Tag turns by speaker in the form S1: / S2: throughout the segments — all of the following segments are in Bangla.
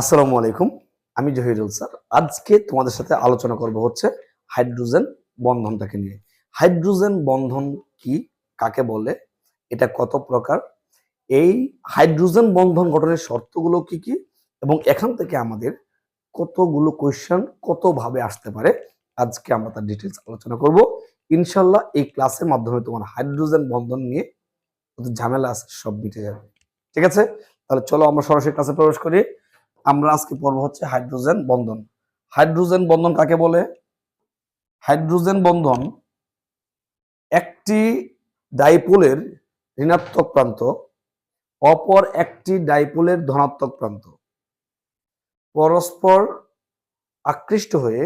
S1: আসসালামু আলাইকুম, আমি জহিরুল স্যার। আজকে তোমাদের সাথে আলোচনা করব হচ্ছে হাইড্রোজেন বন্ধনটাকে নিয়ে। হাইড্রোজেন বন্ধন কি, কাকে বলে, এটা কত প্রকার, এই হাইড্রোজেন বন্ধন গঠনের শর্তগুলো কি কি, এবং এখান থেকে আমাদের কতগুলো কোয়েশ্চেন কতভাবে আসতে পারে, আজকে আমরা তার ডিটেলস আলোচনা করব। ইনশাল্লাহ এই ক্লাসের মাধ্যমে তোমার হাইড্রোজেন বন্ধন নিয়ে ঝামেলা আছে, সব মিটে যাবে। ঠিক আছে? তাহলে চলো আমরা সরাসরি ক্লাসে প্রবেশ করি। আমরা আজকে পড়ব হচ্ছে হাইড্রোজেন বন্ধন। হাইড্রোজেন বন্ধন কাকে বলে? হাইড্রোজেন বন্ধন একটি ডাইপোলের ঋণাত্মক প্রান্ত, অপর একটি ডাইপোলের ধনাত্মক প্রান্ত। পরস্পর আকৃষ্ট হয়ে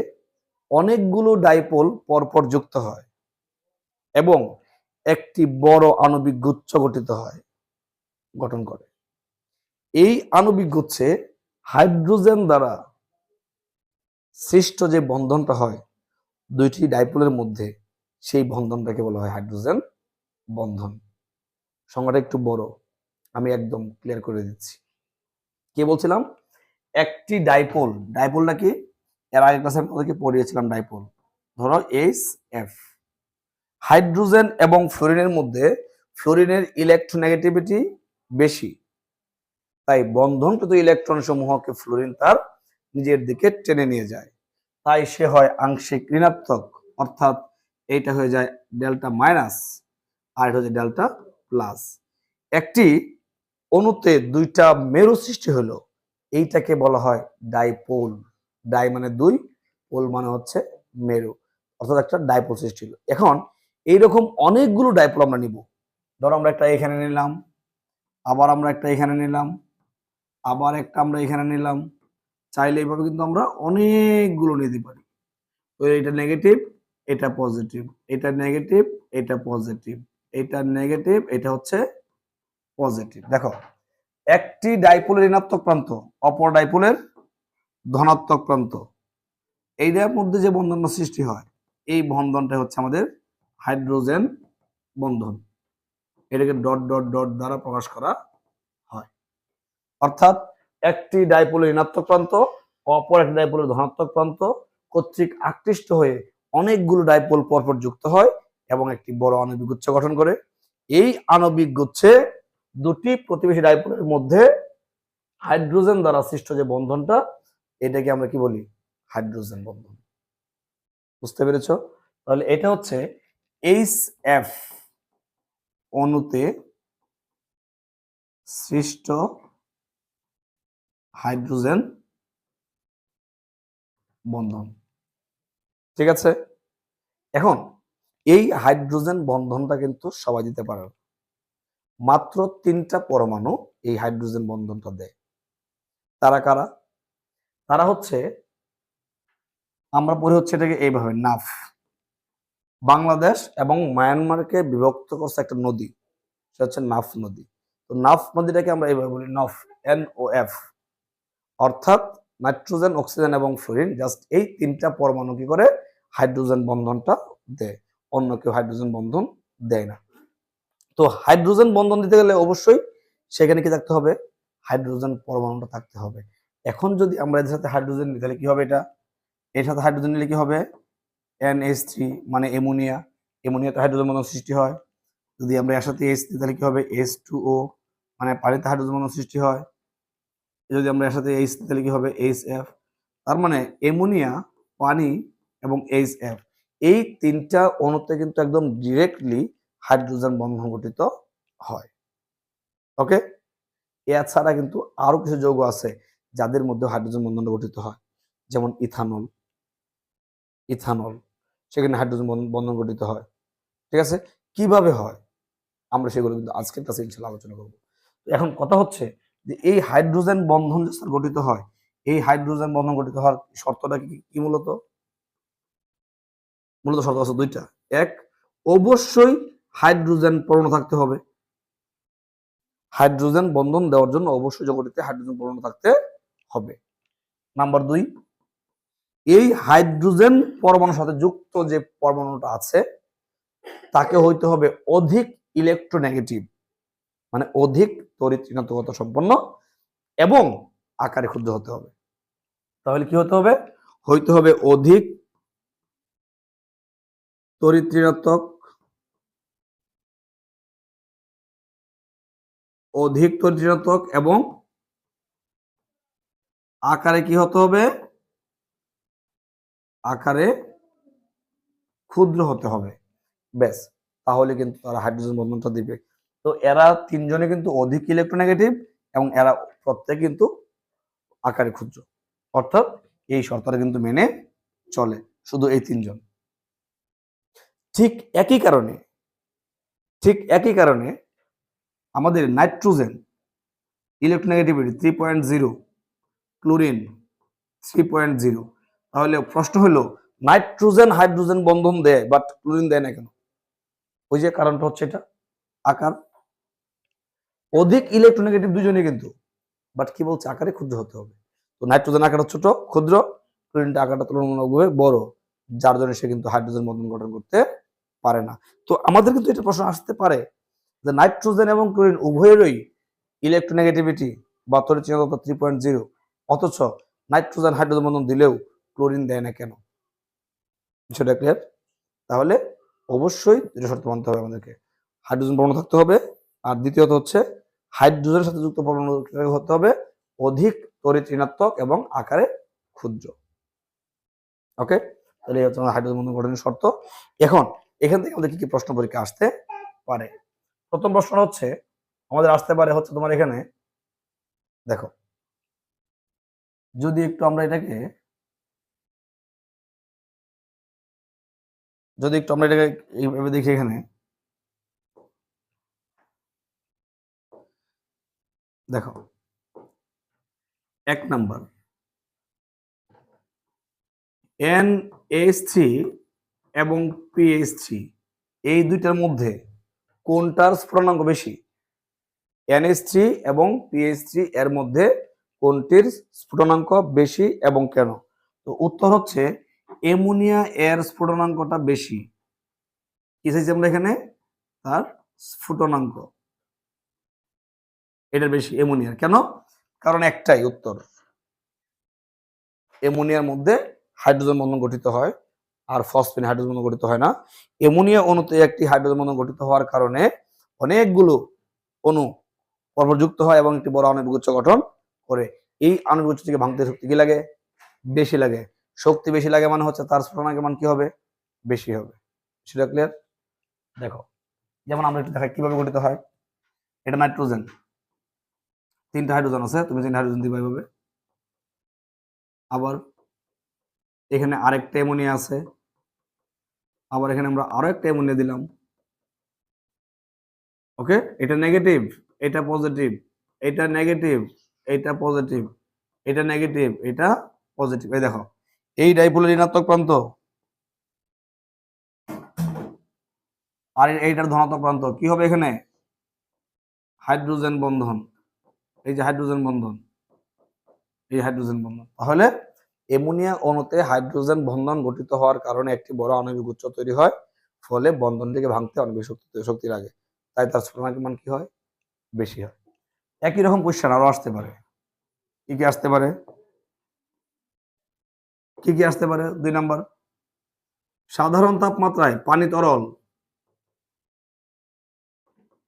S1: অনেকগুলো ডাইপোল পরপর যুক্ত হয় এবং একটি বড় আণবিক গুচ্ছ গঠিত হয়, গঠন করে। এই আণবিক গুচ্ছে হাইড্রোজেন দ্বারা সৃষ্ট যে বন্ধনটা হয়, দুইটি ডাইপোলের মধ্যে সেই বন্ধনটাকে বলা হয় হাইড্রোজেন বন্ধন। সংজ্ঞাটা একটু বড়, আমি একদম ক্লিয়ার করে দিচ্ছি। কে বলছিলাম? একটি ডাইপোল, ডাইপোলটা কি? এর আগে ক্লাসে আমাদেরকে পড়িয়েছিলাম ডাইপোল। ধরো এইচ এফ হাইড্রোজেন এবং ফ্লোরিনের মধ্যে ফ্লোরিনের ইলেকট্রোনেগেটিভিটি বেশি। তাই বন্ধনকৃত ইলেকট্রন সমূহকে ফ্লোরিন তার নিজের দিকে টেনে নিয়ে যায়। তাই সে হয় আংশিক ঋণাত্মক, অর্থাৎ এইটা হয়ে যায় ডেল্টা মাইনাস আর এটা হচ্ছে ডেল্টা প্লাস একটি অণুতে দুইটা মেরু সৃষ্টি হলো, এইটাকে বলা হয় ডাইপোল ডাই মানে দুই পোল মানে হচ্ছে মেরু, অর্থাৎ একটা ডাইপোল সৃষ্টি হলো। এখন এইরকম অনেকগুলো ডাইপোল আমরা নিব। ধরো আমরা একটা এখানে নিলাম, আবার আমরা একটা এখানে নিলাম আবার একটা আমরা এখানে নিলাম। চাইলে এইভাবে কিন্তু আমরা অনেকগুলো নিতে পারি। তো এটা নেগেটিভ এটা পজিটিভ এটা নেগেটিভ এটা পজিটিভ এটা নেগেটিভ এটা হচ্ছে পজিটিভ দেখো, একটি ডাইপোলের ঋণাত্মক প্রান্ত, অপর ডাইপোলের ধনাত্মক প্রান্ত। এইটার মধ্যে যে বন্ধনটা সৃষ্টি হয়, এই বন্ধনটা হচ্ছে আমাদের হাইড্রোজেন বন্ধন। এটাকে ডট ডট ডট দ্বারা প্রকাশ করা অর্থাৎ একটি ডাইপোলের ঋণাত্মক প্রান্ত, অপর একটি ডাইপোলের ধনাত্মক প্রান্ত। কর্তৃক আকৃষ্ট হয়ে অনেকগুলো ডাইপোল পরপর যুক্ত হয় এবং একটি বড় আণবিক গুচ্ছ গঠন করে। এই আণবিক গুচ্ছে দুটি প্রতিবেশী ডাইপোলের মধ্যে হাইড্রোজেন দ্বারা সৃষ্ট যে বন্ধনটা, এটাকে আমরা কি বলি? হাইড্রোজেন বন্ধন। বুঝতে পেরেছ? তাহলে এটা হচ্ছে এইচ এফ অণুতে সৃষ্ট হাইড্রোজেন বন্ধন। ঠিক আছে? এখন এই হাইড্রোজেন বন্ধনটা কিন্তু সবাই দিতে পারে। মাত্র তিনটা পরমাণু এই হাইড্রোজেন বন্ধনটা দেয়। তারা কারা? তারা হচ্ছে, আমরা পড়ি হচ্ছে এটাকে এইভাবে, নাফ। বাংলাদেশ এবং মায়ানমারকে বিভক্ত করছে একটা নদী। সেটা হচ্ছে নাফ নদী। তো নাফ নদীটাকে আমরা এইভাবে বলি, নফ এন ও এফ অর্থাৎ নাইট্রোজেন, অক্সিজেন এবং ফ্লোরিন জাস্ট এই তিনটা পরমাণু কি করে? হাইড্রোজেন বন্ধনটা দেয়। অন্য কেউ হাইড্রোজেন বন্ধন দেয় না। তো হাইড্রোজেন বন্ধন দিতে গেলে অবশ্যই সেখানে কি থাকতে হবে? হাইড্রোজেন পরমাণুটা থাকতে হবে। এখন যদি আমরা এদের সাথে হাইড্রোজেন নিই, তাহলে কি হবে এটা? এর সাথে হাইড্রোজেন নিলে কি হবে? এনএইচ থ্রি মানে অ্যামোনিয়া। অ্যামোনিয়াতে হাইড্রোজেন বন্ধন সৃষ্টি হয়। যদি আমরা এর সাথে এইচ দিই, তাহলে কি হবে? এইচ টু ও মানে পানিতে হাইড্রোজেন বন্ধন সৃষ্টি হয়। যদি আমরা এর সাথে এইচ তাহলে কি হবে? এইচ এফ তার মানে অ্যামোনিয়া, পানি এবং এইচ এফ এই তিনটা অণুতে কিন্তু একদম ডিরেক্টলি হাইড্রোজেন বন্ধন গঠিত হয়। ওকে এছাড়া কিন্তু আরও কিছু যৌগ আছে যাদের মধ্যে হাইড্রোজেন বন্ধন গঠিত হয়। যেমন ইথানল ইথানল সেখানে হাইড্রোজেন বন্ধন গঠিত হয়। ঠিক আছে? কীভাবে হয়? আমরা সেগুলো কিন্তু আজকের কাছে ইনশাল্লাহ আলোচনা করব। এখন কথা হচ্ছে যে এই হাইড্রোজেন বন্ধন যে স্যার গঠিত হয়, এই হাইড্রোজেন বন্ধন গঠিত হওয়ার শর্তটা কি কি মূলত? মূলত শর্ত আছে দুইটা। এক, অবশ্যই হাইড্রোজেন পরমাণু থাকতে হবে। হাইড্রোজেন বন্ধন দেওয়ার জন্য অবশ্যই জগটিতে হাইড্রোজেন পরমাণু থাকতে হবে। নাম্বার দুই, এই হাইড্রোজেন পরমাণুর সাথে যুক্ত যে পরমাণুটা আছে, তাকে হইতে হবে অধিক ইলেকট্রোনেগেটিভ মানে অধিক তড়িৎ ঋণাত্মকতা সম্পন্ন এবং আকারে ক্ষুদ্র হতে হবে। তাহলে কি হতে হবে? হইতে হবে অধিক ঋণাত্মক, অধিক তড়িৎ ঋণাত্মক এবং আকারে কি হতে হবে? আকারে ক্ষুদ্র হতে হবে। ব্যাস, তাহলে কিন্তু তারা হাইড্রোজেন বন্ধনটা দিবে। তো এরা তিনজনে কিন্তু অধিক ইলেকট্রোনেগেটিভ এবং এরা প্রত্যেক কিন্তু আকারে ক্ষুদ্র। অর্থাৎ এই শর্তটা কিন্তু মেনে চলে শুধু এই তিনজন। ঠিক একই কারণে, ঠিক একই কারণে আমাদের nitrogen electronegativity three point zero chlorine three point zero তাহলে প্রশ্ন হলো, নাইট্রোজেন হাইড্রোজেন বন্ধন দেয় বাট ক্লোরিন দেয় না কেন? ওই যে কারণটা হচ্ছে এটা, আকার অধিক ইলেকট্রোনেগেটিভ দুজনে কিন্তু। বাট কি বলছে? আকারে ক্ষুদ্র হতে হবে। তো নাইট্রোজেন আকারটা ছোট, ক্ষুদ্র ক্লোরিনটা আকারটা তুলনামূলকভাবে বড়, যার জন্য সে কিন্তু হাইড্রোজেন বন্ধন গঠন করতে পারে না। তো আমাদের কিন্তু এটা প্রশ্ন আসতে পারে যে নাইট্রোজেন এবং ক্লোরিন উভয়েরই ইলেকট্রোনেগেটিভিটি বা তরি তরিচিহ্নতা থ্রি পয়েন্ট জিরো অথচ নাইট্রোজেন হাইড্রোজেন বন্ধন দিলেও ক্লোরিন দেয় না কেন? সেটা ক্লিয়ার তাহলে অবশ্যই দুটো শর্ত মানতে হবে আমাদেরকে। হাইড্রোজেন পরমাণু থাকতে হবে, আর দ্বিতীয়ত হচ্ছে হাইড্রোজেনের সাথে যুক্ত পরমাণু হতে হবে? অধিক তড়িৎ ঋণাত্মক এবং আকারে ক্ষুদ্র। ওকে তাহলে হচ্ছে হাইড্রোজেন বন্ধন গঠনের শর্ত। এখন, এখান থেকে আমাদের কি কি প্রশ্ন পরীক্ষা আসতে পারে? প্রথম প্রশ্ন হচ্ছে, আমাদের আসতে পারে হচ্ছে তোমার এখানে, দেখো, যদি একটু আমরা এটাকে, যদি একটু আমরা এটাকে এইভাবে দেখি এখানে দেখো এক নাম্বার। এন এইচ থ্রি এবং পিএইচ থ্রি এই দুইটার মধ্যে কোনটার স্ফুটনাঙ্ক বেশি? এনএস থ্রি এবং পিএইচ থ্রি এর মধ্যে কোনটির স্ফুটনাঙ্ক বেশি এবং কেন? তো উত্তর হচ্ছে অ্যামোনিয়া এর স্ফুটনাঙ্কটা বেশি। কি চাইছি আমরা এখানে? তার স্ফুটনাঙ্ক এটা বেশি অ্যামোনিয়ার কেন? কারণ একটাই উত্তর। অ্যামোনিয়ার মধ্যে হাইড্রোজেন বন্ধন গঠিত হয় আর ফসফিন হাইড্রোজেন বন্ধন গঠিত হয় না। অ্যামোনিয়া অণুতে একটি হাইড্রোজেন বন্ধন গঠিত হওয়ার কারণে অনেকগুলো অণু পরপরযুক্ত হয় এবং একটি বড় আণবিক গুচ্ছ গঠন করে। এই আণবিক থেকে ভাঙতে শক্তি কি লাগে? বেশি লাগে। শক্তি বেশি লাগে মানে হচ্ছে তার স্ফুটনাঙ্কের মান কি হবে? বেশি হবে। সেটা ক্লিয়ার দেখো, যেমন আমরা একটু দেখাই কীভাবে গঠিত হয়। এটা নাইট্রোজেন তিনটা হাইড্রোজেন আছে, তুমি তিনটা হাইড্রোজেন দিবা এইভাবে। আবার এখানে আরেকটা অ্যামোনিয়া আছে। আবার এখানে আমরা আরও একটা অ্যামোনিয়া দিলাম। ওকে এটা নেগেটিভ এটা পজিটিভ এটা নেগেটিভ এটা পজিটিভ এটা নেগেটিভ এটা পজিটিভ এই দেখো, এই ডাইপোলের ঋণাত্মক প্রান্ত। আর এইটার ধনাত্মক প্রান্ত, কি হবে এখানে? হাইড্রোজেন বন্ধন। এই যে হাইড্রোজেন বন্ধন। এই হাইড্রোজেন বন্ধন। তাহলে অ্যামোনিয়া অণুতে হাইড্রোজেন বন্ধন গঠিত হওয়ার কারণে একটি বড় আণবিক গুচ্ছ তৈরি হয়, ফলে বন্ধনটিকে ভাঙতে অনেক শক্তি শক্তি লাগে। তাই তার স্ফুটনাঙ্কের মান কি হয়? বেশি হয়। একই রকম কোশ্চেন আরও আসতে পারে। কি কি আসতে পারে? কি কি আসতে পারে? দুই নম্বর। সাধারণ তাপমাত্রায় পানি তরল।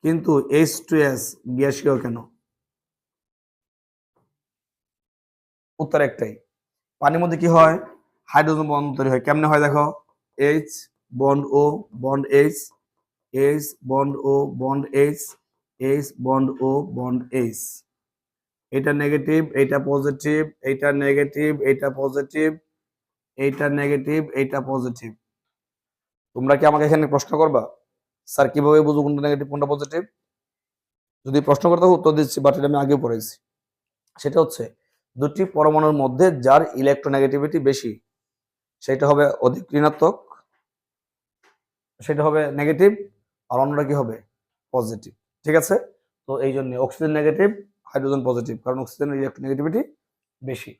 S1: কিন্তু এইচ টু এস গ্যাসীয় কেন? উত্তর একটাই। পানির মধ্যে কি হয়? হাইড্রোজেন বন্ড তৈরি হয়। কেমনে হয় দেখো? H bond O bond H H bond O bond H H bond O bond H এটা নেগেটিভ এটা পজিটিভ এটা নেগেটিভ এটা পজিটিভ এইটা নেগেটিভ এইটা পজিটিভ তোমরা কি আমাকে এখানে প্রশ্ন করবা? স্যার, কীভাবে বুঝব কোনটা নেগেটিভ কোনটা পজিটিভ যদি প্রশ্ন করতে উত্তর দিচ্ছি বাট এটা আমি আগে পড়েছি। সেটা হচ্ছে দুটি পরমাণুর মধ্যে যার ইলেকট্রোনেগেটিভিটি বেশি, সেটা হবে অধিক ঋণাত্মক, সেটা হবে নেগেটিভ আর অন্যটা কি হবে? পজিটিভ ঠিক আছে? তো এই জন্য অক্সিজেন নেগেটিভ হাইড্রোজেন পজিটিভ কারণ অক্সিজেনের ইলেকট্রোনেগেটিভিটি বেশি।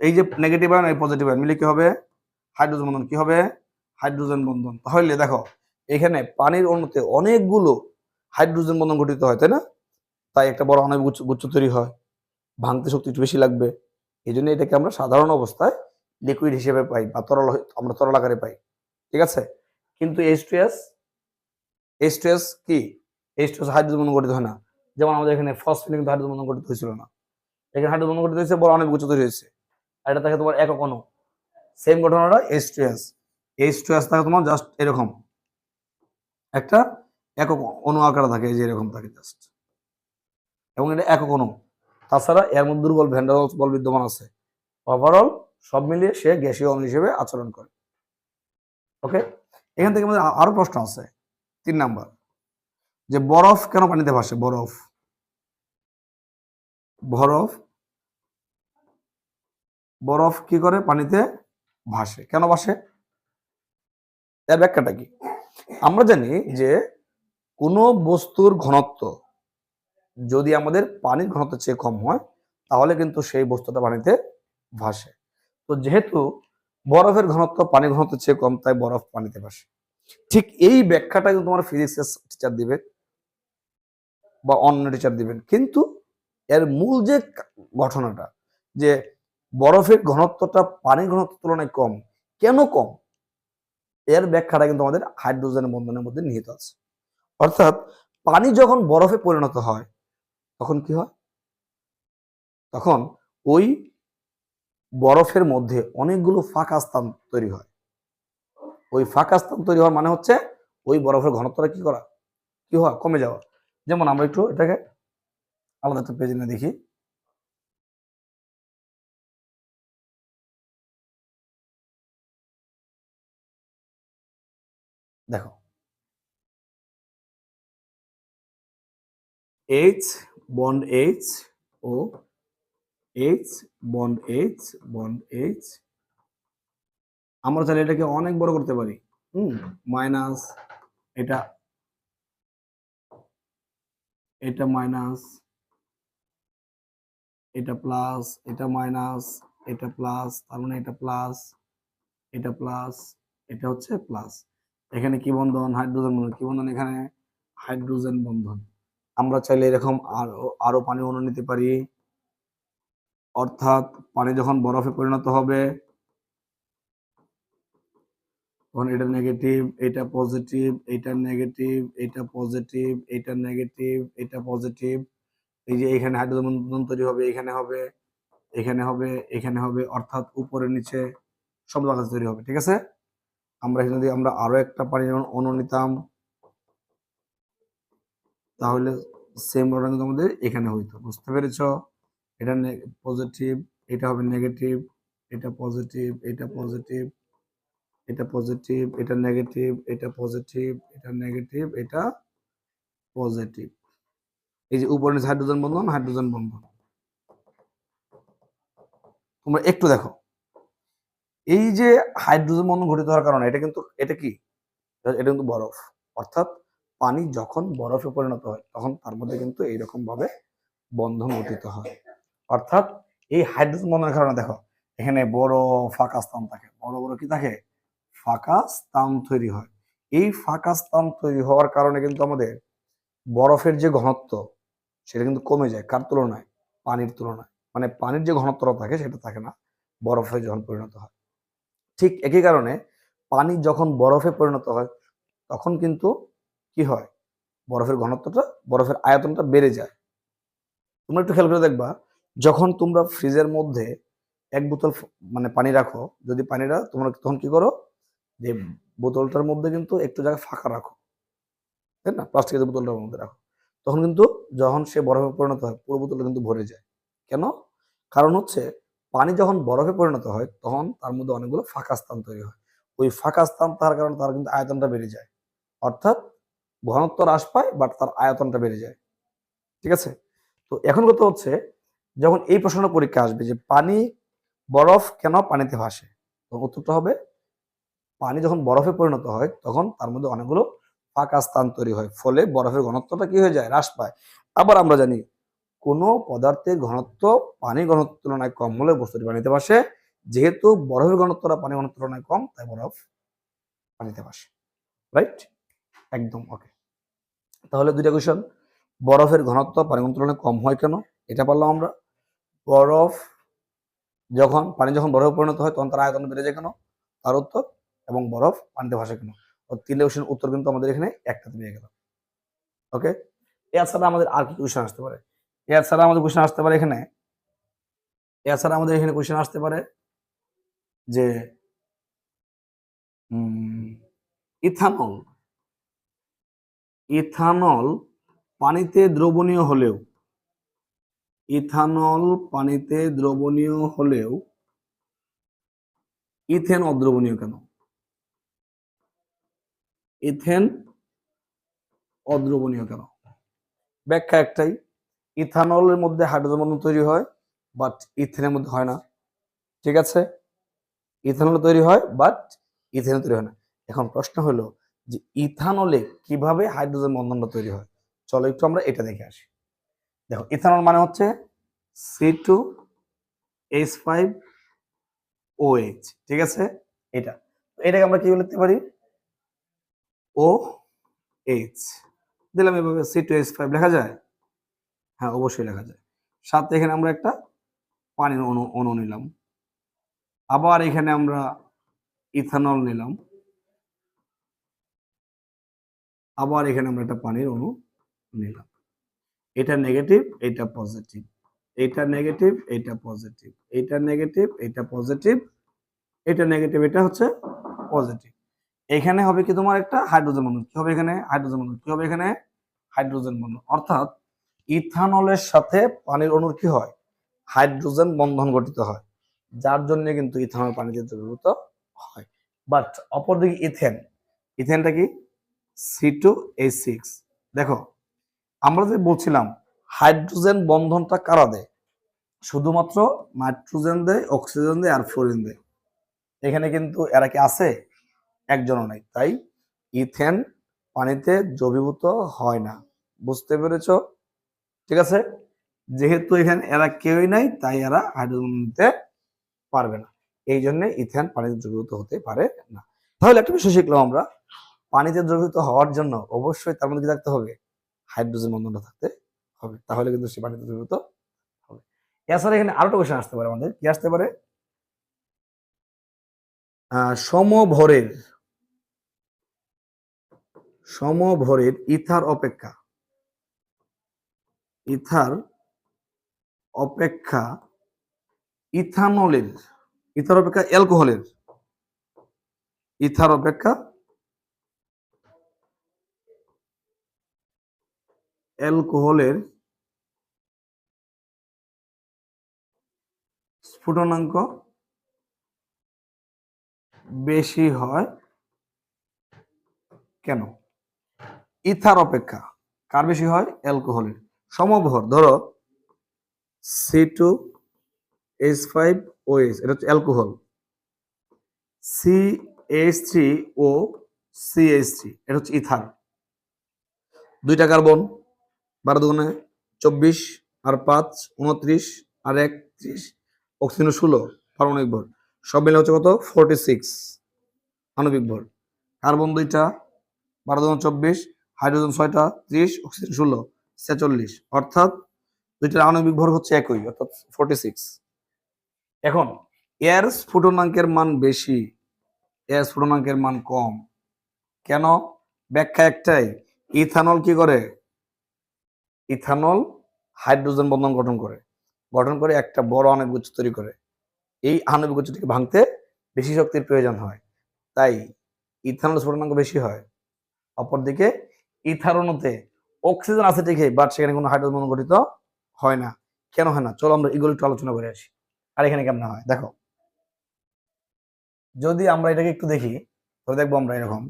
S1: এই যে নেগেটিভ আয়ন এই পজিটিভ আয়ন মিলে কি হবে? হাইড্রোজেন বন্ধন, কি হবে? হাইড্রোজেন বন্ধন। তাহলে দেখো, এখানে পানির অণুতে অনেকগুলো হাইড্রোজেন বন্ধন গঠিত হয়, তাই না? তাই একটা বড় অনেক গুচ্ছ তৈরি হয়। ভাঙতে শক্তি একটু বেশি লাগবে। এই জন্য এটাকে আমরা সাধারণ অবস্থায় লিকুইড হিসেবে পাই বা তরল আমরা তরল আকারে পাই। ঠিক আছে? কিন্তু এইচ টু এস এস কি? এইচ টু এস হাইড্রোজেন বন্ধন গঠিত হয় না। যেমন আমাদের এখানে ফসফেট কিন্তু হাইড্রোজেন বন্ধন গঠিত হয়েছিল না। এখানে হাইড্রোজেন বন্ধন গঠিত হয়েছে বড় অনেক উচ্চ তৈরি হয়েছে আর এটা থাকে তোমার একক অণু। সেম ঘটনাটা H two S H two S থাকে তোমার জাস্ট এরকম। একটা একক অনু আকারে থাকে যে এরকম থাকে জাস্ট এবং এটা একক অণু। তাছাড়া এর মধ্যে দুর্বল ভ্যান্ডারলস বল বিদ্যমান আছে। ওভারঅল সব মিলিয়ে সে গ্যাসীয় অণু হিসেবে আচরণ করে। ওকে এখান থেকে আমাদের আ- আরও প্রশ্ন আছে। তিন নাম্বার। যে বরফ কেন পানিতে ভাসে? বরফ। বরফ। বরফ কি করে পানিতে ভাসে? কেন ভাসে? এর ব্যাখ্যাটা কি? আমরা জানি যে কোনো বস্তুর ঘনত্ব যদি আমাদের পানির ঘনত্ব চেয়ে কম হয়, তাহলে কিন্তু সেই বস্তুটা পানিতে ভাসে। তো যেহেতু বরফের ঘনত্ব পানির ঘনত্ব চেয়ে কম, তাই বরফ পানিতে ভাসে। ঠিক এই ব্যাখ্যাটা কিন্তু তোমার ফিজিক্সের টিচার দিবেন বা অন্য টিচার দিবেন। কিন্তু এর মূল যে ঘটনাটা, যে বরফের ঘনত্বটা পানির ঘনত্বের তুলনায় কম, কেন কম? এর ব্যাখ্যাটা কিন্তু আমাদের হাইড্রোজেন বন্ধনের মধ্যে নিহিত আছে। অর্থাৎ পানি যখন বরফে পরিণত হয় তখন কি হয়? তখন ওই বরফের মধ্যে অনেকগুলো ফাঁকা স্থান তৈরি হয়। ওই ফাঁকা স্থান তৈরি হওয়ার মানে হচ্ছে ওই বরফের ঘনত্বটা কি করা? কি হয় কমে যাওয়া। যেমন আমরা একটু এটাকে আলাদা একটা পেজে নিয়ে দেখি। দেখো। H bond H O H bond H bond H আমরা চাইলে এটাকে অনেক বড় করতে পারি। হুম মাইনাস এটা এটা মাইনাস এটা প্লাস এটা মাইনাস এটা প্লাস তার মানে এটা প্লাস এটা প্লাস এটা হচ্ছে প্লাস এখানে কি বন্ধন? হাইড্রোজেন বন্ধন। কি বন্ধন এখানে? হাইড্রোজেন বন্ধন। আমরা চাইলে এরকম আরও আরও পানি অণু নিতে পারি। অর্থাৎ পানি যখন বরফে পরিণত হবে, তখন এটা নেগেটিভ এটা পজিটিভ এটা নেগেটিভ এটা পজিটিভ এটা নেগেটিভ এটা পজিটিভ এই যে এখানে হাইড্রোজেন তৈরি হবে, এখানে হবে এখানে হবে এখানে হবে, অর্থাৎ উপরে নিচে সব জায়গায় তৈরি হবে, ঠিক আছে? আমরা এখানে যদি আমরা আরও একটা পানি অণু- অণু নিতাম তাহলে সেম ঘটনা কিন্তু আমাদের এখানে হইতো। বুঝতে পেরেছ? এটা পজিটিভ এটা হবে নেগেটিভ এটা পজিটিভ এটা পজিটিভ এটা পজিটিভ এটা নেগেটিভ এটা পজিটিভ এটা নেগেটিভ এটা পজিটিভ এই যে উপরে হাইড্রোজেন বন্ধন হাইড্রোজেন বন্ধন তোমরা একটু দেখো। এই যে হাইড্রোজেন বন্ধন ঘটিত হওয়ার কারণে এটা কিন্তু, এটা কি? এটা কিন্তু বরফ, অর্থাৎ পানি যখন বরফে পরিণত হয়, তখন তার মধ্যে কিন্তু এইরকম ভাবে বন্ধন গঠিত হয়। অর্থাৎ এই হাইড্রোজেন বন্ধনের কারণে দেখো, এখানে বড় ফাঁকা স্থান থাকে। বড় বড় কি থাকে? ফাঁকা স্থান তৈরি হয়। এই ফাঁকা স্থান তৈরি হওয়ার কারণে কিন্তু আমাদের বরফের যে ঘনত্ব, সেটা কিন্তু কমে যায়, কার তুলনায়? পানির তুলনায়। মানে পানির যে ঘনত্বটা থাকে, সেটা থাকে না, বরফে যখন পরিণত হয়। ঠিক একই কারণে পানি যখন বরফে পরিণত হয়, তখন কিন্তু কি হয়? বরফের ঘনত্বটা বরফের আয়তনটা বেড়ে যায়। তোমরা একটু খেয়াল করে দেখবা যখন তোমরা ফ্রিজের মধ্যে এক বোতল মানে পানি রাখো যদি পানিটা তোমরা তখন কি করো? যে বোতলটার মধ্যে কিন্তু একটু জায়গা ফাঁকা রাখো। তাই না? প্লাস্টিকের বোতলটার মধ্যে রাখো। তখন কিন্তু যখন সে বরফে পরিণত হয় পুরো বোতলটা কিন্তু ভরে যায়। কেন? কারণ হচ্ছে পানি যখন বরফে পরিণত হয় তখন তার মধ্যে অনেকগুলো ফাঁকা স্থান তৈরি হয়। ওই ফাঁকা স্থান তার কারণে তার কিন্তু আয়তনটা বেড়ে যায়। অর্থাৎ ঘনত্ব হ্রাস পায় বাট তার আয়তনটা বেড়ে যায়। ঠিক আছে? তো এখন কথা হচ্ছে, যখন এই প্রশ্নটা পরীক্ষা আসবে যে পানি, বরফ কেন পানিতে ভাসে? তখন উত্তরটা হবে, পানি যখন বরফে পরিণত হয়, তখন তার মধ্যে অনেকগুলো ফাঁকা স্থান তৈরি হয়। ফলে বরফের ঘনত্বটা কি হয়ে যায়? হ্রাস পায়। আবার আমরা জানি, কোনো পদার্থের ঘনত্ব পানির ঘনত্বের তুলনায় কম হলে বস্তুটি পানিতে ভাসে। যেহেতু বরফের ঘনত্বটা পানি ঘনত্বের তুলনায় কম, তাই বরফ পানিতে ভাসে। রাইট একদম ওকে তাহলে দুইটা কোয়েশন বরফের ঘনত্ব পানির তুলনায় কম হয় কেন? এটা পারলাম আমরা। বরফ যখন, পানি যখন বরফে পরিণত হয়, তখন তার আয়তন বেড়ে যায় কেন? তার উত্তর, এবং বরফ পানিতে ভাসে কেন? তিনটে কোশ্চেন উত্তর কিন্তু আমাদের এখানে একটাতে পেয়ে গেল ওকে এছাড়া আমাদের আর কি কোশ্চেন আসতে পারে? এছাড়া আমাদের কোশ্চেন আসতে পারে এখানে এছাড়া আমাদের এখানে কোশ্চেন আসতে পারে যে ইথানল ইথানল পানিতে দ্রবণীয় হলেও, ইথানল পানিতে দ্রবণীয় হলেও, ইথেন অদ্রবণীয় কেন? ইথেন অদ্রবণীয় কেন? ব্যাখ্যা একটাই, ইথানলের মধ্যে হাইড্রোজেন বন্ধন তৈরি হয় বাট ইথেনের মধ্যে হয় না। ঠিক আছে? ইথানল তৈরি হয় বাট ইথেন তৈরি হয় না। এখন প্রশ্ন হলো যে ইথানলে কীভাবে হাইড্রোজেন বন্ধনটা তৈরি হয়? চলো একটু আমরা এটা দেখে আসি। দেখো, ইথানল মানে হচ্ছে C two H five O H ঠিক আছে? এটা। এটাকে আমরা কি লিখতে পারি? ও এইচ দিলাম এভাবে সি টু এইচ ফাইভ লেখা যায়? হ্যাঁ অবশ্যই লেখা যায়। সাথে এখানে আমরা একটা পানির অণু অণু নিলাম। আবার এখানে আমরা ইথানল নিলাম। আবার এখানে আমরা একটা পানির অণু নিলাম। এটা নেগেটিভ এটা পজিটিভ এটা নেগেটিভ এটা পজিটিভ এটা নেগেটিভ এটা পজিটিভ এটা নেগেটিভ এটা হচ্ছে পজিটিভ এখানে হবে কি তোমার একটা হাইড্রোজেন বন্ধন। কি হবে এখানে? হাইড্রোজেন বন্ধন। কি হবে এখানে? হাইড্রোজেন বন্ধন। অর্থাৎ ইথানলের সাথে পানির অণুর কি হয়? হাইড্রোজেন বন্ধন গঠিত হয়। যার জন্য কিন্তু ইথানল পানিতে দ্রবীভূত হয়। বাট অপরদিকে ইথেন। ইথেনটা কি? সি টু এইচ সিক্স দেখো, আমরা যে বলছিলাম, হাইড্রোজেন বন্ধনটা কারা দেয়? শুধুমাত্র নাইট্রোজেন দেয়, অক্সিজেন দেয়, আর ফ্লোরিন দেয়। এখানে কিন্তু এরা কি আছে? একজনও নাই। তাই ইথেন পানিতে দ্রবীভূত হয় না। বুঝতে পেরেছ? ঠিক আছে? যেহেতু এখানে এরা কেউই নাই, তাই এরা হাইড্রোজেন নিতে পারবে না। এই জন্য ইথেন পানিতে দ্রবীভূত হতে পারে না। তাহলে একটা বিষয় শিখলাম আমরা। পানিতে দ্রবীভূত হওয়ার জন্য অবশ্যই তার মধ্যে থাকতে হবে? হাইড্রোজেন বন্ধনটা থাকতে হবে। তাহলে কিন্তু সে পানিতে দ্রবীভূত হবে। এছাড়া এখানে আরেকটা কোশ্চেন আসতে পারে আমাদের। কি আসতে পারে? সমভরের সমভরের ইথার অপেক্ষা ইথার অপেক্ষা ইথানলের, ইথার অপেক্ষা অ্যালকোহলের, ইথার অপেক্ষা অ্যালকোহলের স্ফুটনাঙ্ক বেশি হয় কেন? ইথার অপেক্ষা কার বেশি হয়? অ্যালকোহলের। সমভর ধরো C two H five O H এটা হচ্ছে alcohol. C H three O C H three এটা হচ্ছে ইথার। দুইটা কার্বন। বারো দুগুণে চব্বিশ, আর পাঁচ, উনত্রিশ, আর এক ত্রিশ অক্সিজেন ষোলো, পারমাণবিক ভর। সব মিলে হচ্ছে কত? ফোরটি সিক্স আণবিক ভর। কার্বন দুইটা, বারো চব্বিশ, হাইড্রোজেন ছয়টা, ত্রিশ, অক্সিজেন ষোলো, ছেচল্লিশ। অর্থাৎ দুইটার আণবিক ভর হচ্ছে একই, অর্থাৎ ফোরটি সিক্স এখন এর স্ফুটনাঙ্কের মান বেশি। এর স্ফুটনাঙ্কের মান কম। কেন? ব্যাখ্যা একটাই, ইথানল কি করে? ইথানল হাইড্রোজেন বন্ধন গঠন করে। গঠন করে একটা বড় আণবিক গুচ্ছ তৈরি করে। এই আণবিক গুচ্ছটিকে ভাঙতে বেশি শক্তির প্রয়োজন হয়। তাই ইথানল স্ফুটনাঙ্ক বেশি হয়। অপরদিকে ইথারণতে অক্সিজেন আছে ঠিকই, বাট সেখানে কোনো হাইড্রোজেন বন্ধন গঠিত হয় না। কেন হয় না? চলো আমরা এগুলো একটু আলোচনা করে আসি। আর এখানে কেমন হয়? দেখো। যদি আমরা এটাকে একটু দেখি, তাহলে দেখব আমরা এরকম।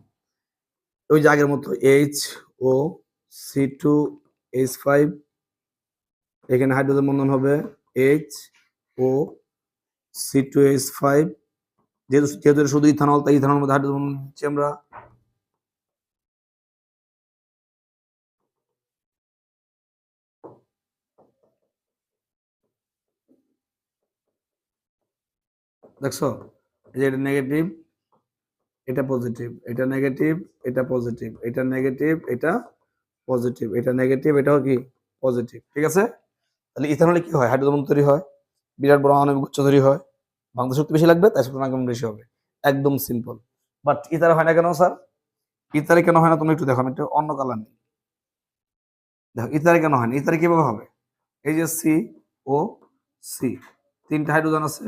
S1: ওই যে আগের মতো H O C two H five এখানে হাইড্রোজেন বন্ধন হবে H O C two H five যেহেতু যেহেতু শুধু ইথানল, তাই ইথানল মধ্যে হাইড্রোজেন বন্ধন দিচ্ছি আমরা। দেখছ? যে এটা নেগেটিভ এটা পজিটিভ এটা নেগেটিভ এটা পজিটিভ এটা নেগেটিভ এটা পজিটিভ এটা নেগেটিভ এটাও কি? পজিটিভ ঠিক আছে? তাহলে ইথানলে কি হয়? হাইড্রোজেন তৈরি হয়। বিরাট বড় আণবিক গুচ্ছ তৈরি হয়। ভাঙতে শক্তি বেশি লাগবে, তাই শক্তি বেশি হবে। একদম সিম্পল বাট ইতারে হয় না কেন স্যার ইতারে কেন হয় না তুমি একটু দেখো, আমি একটু অন্য কালার নিই। দেখো ইতারে কেন হয় না? ইতারে কীভাবে হবে? এই যে সি ও সি তিনটা হাইড্রোজেন আছে।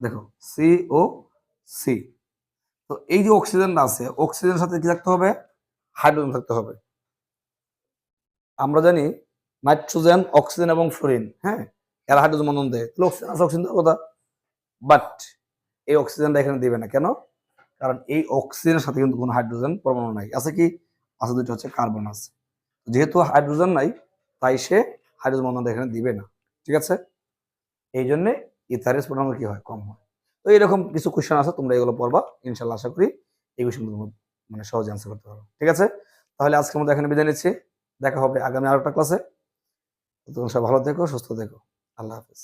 S1: দেখো সি ও সি তো এই যে অক্সিজেনটা আছে অক্সিজেনের সাথে কি থাকতে হবে? হাইড্রোজেন থাকতে হবে। আমরা জানি নাইট্রোজেন অক্সিজেন এবং ফ্লোরিন হ্যাঁ? এরা হাইড্রোজেন বন্ধন দেয়। অক্সিজেন আছে অক্সিজেন কথা। বাট এই অক্সিজেনটা এখানে দিবে না। কেন? কারণ এই অক্সিজেনের সাথে কিন্তু কোনো হাইড্রোজেন পরমাণু নাই। আছে কি? আছে দুটো হচ্ছে কার্বন আছে। যেহেতু হাইড্রোজেন নাই, তাই সে হাইড্রোজেন বন্ধনটা এখানে দিবে না। ঠিক আছে? এই জন্যে ইথারের পরিমাণ কি হয়? কম হয়। তো এরকম কিছু কোয়েশন আছে, তোমরা এগুলো পড়বা ইনশাল্লাহ আশা করি এই কোয়েশ্চেন তোমরা মানে সহজে অ্যান্সার করতে পারো ঠিক আছে? তাহলে আজকের মধ্যে এখানে বিদায় নিচ্ছি। দেখা হবে আগামী আরেকটা ক্লাসে তোমরা সব ভালো থেকো, সুস্থ থেকো। আল্লাহ হাফিজ।